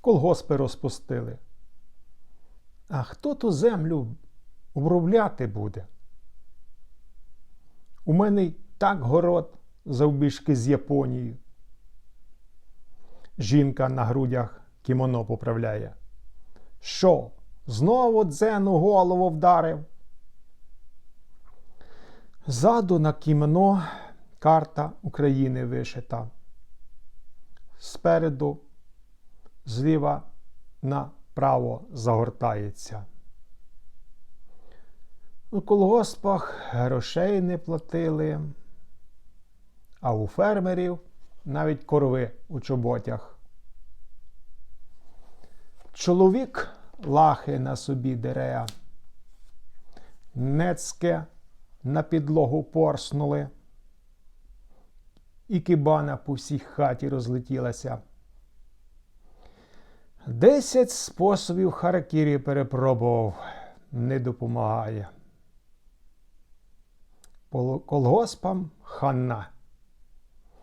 колгоспи розпустили. А хто ту землю обробляти буде? У мене й так город завбіжки з Японією. Жінка на грудях кімоно поправляє. Що, знову дзену голову вдарив? Ззаду на кімоно карта України вишита. Спереду, зліва направо загортається. У колгоспах грошей не платили, а у фермерів навіть корви у чоботях. Чоловік лахи на собі дере, нецьке на підлогу порснули, і кибана по всій хаті розлетілася. Десять способів харакірі перепробував, не допомагає. Колгоспам хана.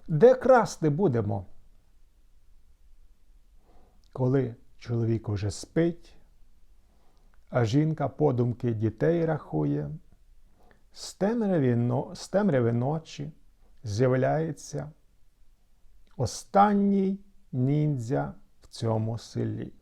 Де красти будемо? Коли чоловік уже спить, а жінка подумки дітей рахує, з темряви ночі з'являється останній ніндзя цьому селі.